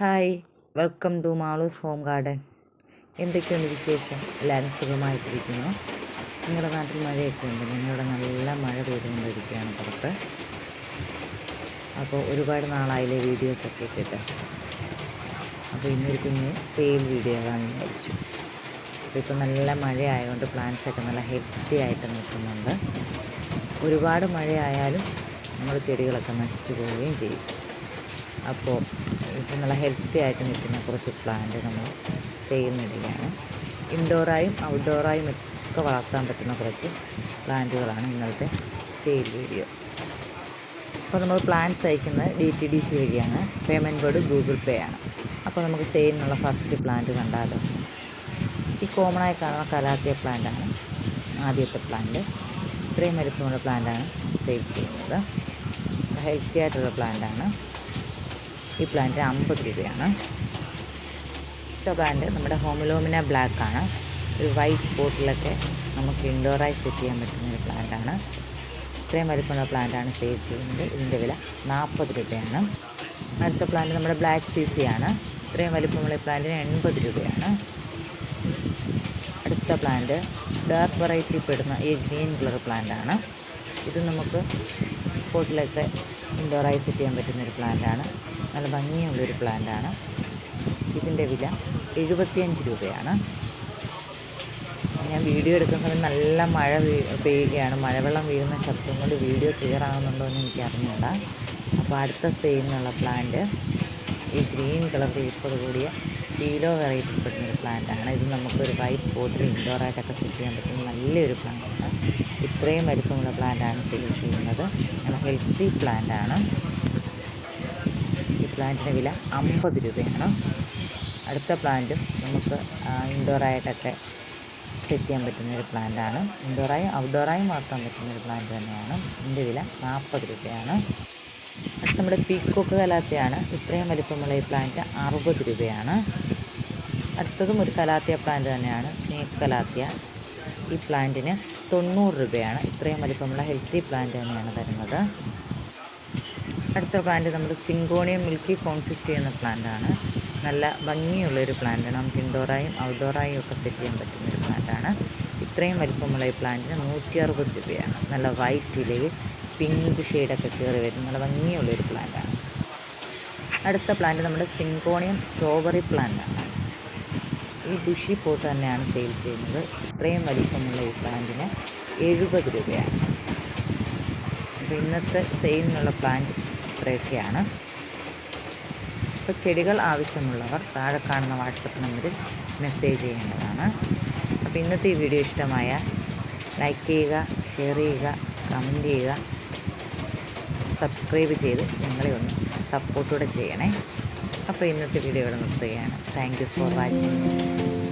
Hi welcome to Malus home garden. എന്തൊക്കെയുണ്ട് വിശേഷം? എല്ലാവരും സുഖമായിട്ടിരിക്കുന്നു. നിങ്ങളുടെ നാട്ടിൽ മഴയൊക്കെ ഉണ്ട്. നിങ്ങളുടെ നല്ല മഴ പെയ്തുകൊണ്ടിരിക്കുകയാണ് പുറത്ത്. അപ്പോൾ ഒരുപാട് നാളായില്ലേ വീഡിയോസൊക്കെ ഇട്ടിട്ട്. അപ്പോൾ ഇന്നൊരു കുഞ്ഞ് സെയിൽ വീഡിയോ കാണാൻ വിചാരിച്ചു. അപ്പോൾ ഇപ്പോൾ നല്ല മഴയായതുകൊണ്ട് പ്ലാന്റ്സ് ഒക്കെ നല്ല ഹെൽത്തി ആയിട്ട് നിൽക്കുന്നുണ്ട്. ഒരുപാട് മഴയായാലും നമ്മുടെ ചെടികളൊക്കെ നശിച്ചു പോവുകയും ചെയ്യും. അപ്പോൾ ഇപ്പോൾ നല്ല ഹെൽത്തി ആയിട്ട് നിൽക്കുന്ന കുറച്ച് പ്ലാന്റ് നമ്മൾ സെയിലിനിടുകയാണ് ഇൻഡോറായും ഔട്ട്ഡോറായും ഒക്കെ വളർത്താൻ പറ്റുന്ന കുറച്ച് പ്ലാന്റുകളാണ് ഇന്നത്തെ സെയിൽ വീഡിയോ അപ്പോൾ നമ്മൾ പ്ലാന്റ്സ് അയക്കുന്നത് ഡി ടി ഡി സി വഴിയാണ്. പേയ്മെന്റ് ബോർഡ് ഗൂഗിൾ പേ ആണ്. അപ്പോൾ നമുക്ക് സെയിലിനുള്ള ഫസ്റ്റ് പ്ലാന്റ് കണ്ടാലോ? ഈ കോമണായി കാണുന്ന കലാത്തിയ പ്ലാന്റാണ് ആദ്യത്തെ പ്ലാന്റ് ഇത്രയും വലുപ്പമുള്ള പ്ലാന്റാണ് സെയിൽ ചെയ്യുന്നത്. ഹെൽത്തി ആയിട്ടുള്ള പ്ലാന്റാണ് ഈ പ്ലാന്റ് അമ്പത് രൂപയാണ്. അടുത്ത പ്ലാന്റ് നമ്മുടെ ഹോമിലോമിന ബ്ലാക്ക് ആണ്. ഒരു വൈറ്റ് പോട്ടിലൊക്കെ നമുക്ക് ഇൻഡോറായി സെറ്റ് ചെയ്യാൻ പറ്റുന്ന ഒരു പ്ലാന്റാണ് ഇത്രയും വലിപ്പമുള്ള പ്ലാന്റാണ് സേവ് ചെയ്യുന്നത്. ഇതിന്റെ വില നാൽപ്പത് രൂപയാണ്. അടുത്ത പ്ലാന്റ് നമ്മുടെ ബ്ലാക്ക് സി സി ആണ്. ഇത്രയും വലിപ്പമുള്ള പ്ലാന്റിന് എൺപത് രൂപയാണ്. അടുത്ത പ്ലാന്റ് ഡാർക്ക് വെറൈറ്റി പെടുന്ന ഈ ഗ്രീൻ കളർ പ്ലാന്റാണ് ഇത് നമുക്ക് പോട്ടിലൊക്കെ ഇൻഡോറായി സെറ്റ് ചെയ്യാൻ പറ്റുന്നൊരു പ്ലാന്റാണ്. നല്ല ഭംഗിയുള്ളൊരു പ്ലാന്റാണ്. ഇതിന്റെ വില എഴുപത്തിയഞ്ച് രൂപയാണ്. ഞാൻ വീഡിയോ എടുക്കുന്ന സമയത്ത് നല്ല മഴ പെയ്യുകയാണ്. മഴവെള്ളം വീഴുന്ന ശബ്ദം കൊണ്ട് വീഡിയോ ക്ലിയർ ആകുന്നുണ്ടോ എന്ന് എനിക്ക് അറിഞ്ഞൂടാ അപ്പോൾ അടുത്ത സെയിലിനുള്ള പ്ലാന്റ് ഈ ഗ്രീൻ കളർ ലീഫോട് കൂടിയ കീലോ വെറൈറ്റി പെടുന്ന ഒരു പ്ലാന്റ് ആണ്. ഇത് നമുക്കൊരു വൈറ്റ് പോട്ടിൽ ഇൻഡോറായിട്ടൊക്കെ സെറ്റ് ചെയ്യാൻ പറ്റുന്ന നല്ലൊരു പ്ലാന്റാണ് ഇത്രയും വലിപ്പമുള്ള പ്ലാന്റ് ആണ് സെയിൽ ചെയ്യുന്നത്. ഹെൽത്തി പ്ലാന്റ് ആണ്. ഈ പ്ലാന്റിന്റെ വില അമ്പത് രൂപയാണ്. അടുത്ത പ്ലാന്റും നമുക്ക് ഇൻഡോറായിട്ടൊക്കെ സെറ്റ് ചെയ്യാൻ പറ്റുന്ന ഒരു പ്ലാന്റാണ് ഇൻഡോറായും ഔട്ട്ഡോറായും വളർത്താൻ പറ്റുന്ന ഒരു പ്ലാന്റ് തന്നെയാണ്. ഇതിന്റെ വില നാൽപ്പത് രൂപയാണ്. അടുത്ത നമ്മുടെ പീക്കോക്ക് കലാത്തിയാണ് ഇത്രയും വലിപ്പമുള്ള ഈ പ്ലാന്റ് അറുപത് രൂപയാണ്. അടുത്തതും ഒരു കലാത്തിയ പ്ലാന്റ് തന്നെയാണ് സ്നേക്ക് കലാത്തിയ. ഈ പ്ലാന്റിന് തൊണ്ണൂറ് രൂപയാണ്. ഇത്രയും വലിപ്പമുള്ള ഹെൽത്തി പ്ലാന്റ് തന്നെയാണ് തരുന്നത്. അടുത്ത പ്ലാന്റ് നമ്മൾ സിങ്കോണിയം മിൽക്കി കോൺഫിസ്റ്റ് ചെയ്യുന്ന പ്ലാന്റാണ് നല്ല ഭംഗിയുള്ളൊരു പ്ലാന്റാണ് നമുക്ക് ഇൻഡോറായും ഔട്ട്ഡോറായും ഒക്കെ സെറ്റ് ചെയ്യാൻ പറ്റുന്ന ഒരു പ്ലാന്റാണ് ഇത്രയും വലിപ്പമുള്ള ഈ പ്ലാന്റിന് നൂറ്റി അറുപത് രൂപയാണ്. നല്ല വൈറ്റ് ഇലയിൽ പിങ്ക് ഷെയ്ഡൊക്കെ കയറി വരും. നല്ല ഭംഗിയുള്ളൊരു പ്ലാന്റാണ്. അടുത്ത പ്ലാന്റ് നമ്മുടെ സിങ്കോണിയം സ്ട്രോബെറി പ്ലാന്റാണ് ഈ ബുഷി പോട്ട് തന്നെയാണ് സെയിൽ ചെയ്യുന്നത്. ഇത്രയും വലിപ്പമുള്ള ഈ പ്ലാന്റിന് എഴുപത് രൂപയാണ്. അപ്പോൾ ഇന്നത്തെ സെയിലിനുള്ള പ്ലാന്റ് ഇത്രയൊക്കെയാണ്. അപ്പോൾ ചെടികൾ ആവശ്യമുള്ളവർ താഴെ കാണുന്ന വാട്സപ്പ് നമ്പറിൽ മെസ്സേജ് ചെയ്യേണ്ടതാണ്. അപ്പോൾ ഇന്നത്തെ ഈ വീഡിയോ ഇഷ്ടമായ ലൈക്ക് ചെയ്യുക ഷെയർ ചെയ്യുക കമന്റ് ചെയ്യുക. സബ്സ്ക്രൈബ് ചെയ്ത് ഞങ്ങളെ ഒന്ന് സപ്പോർട്ടൂടെ ചെയ്യണേ. അപ്പോൾ ഇന്നത്തെ വീഡിയോ ഇവിടെ നിർത്തുകയാണ്. Thank you for watching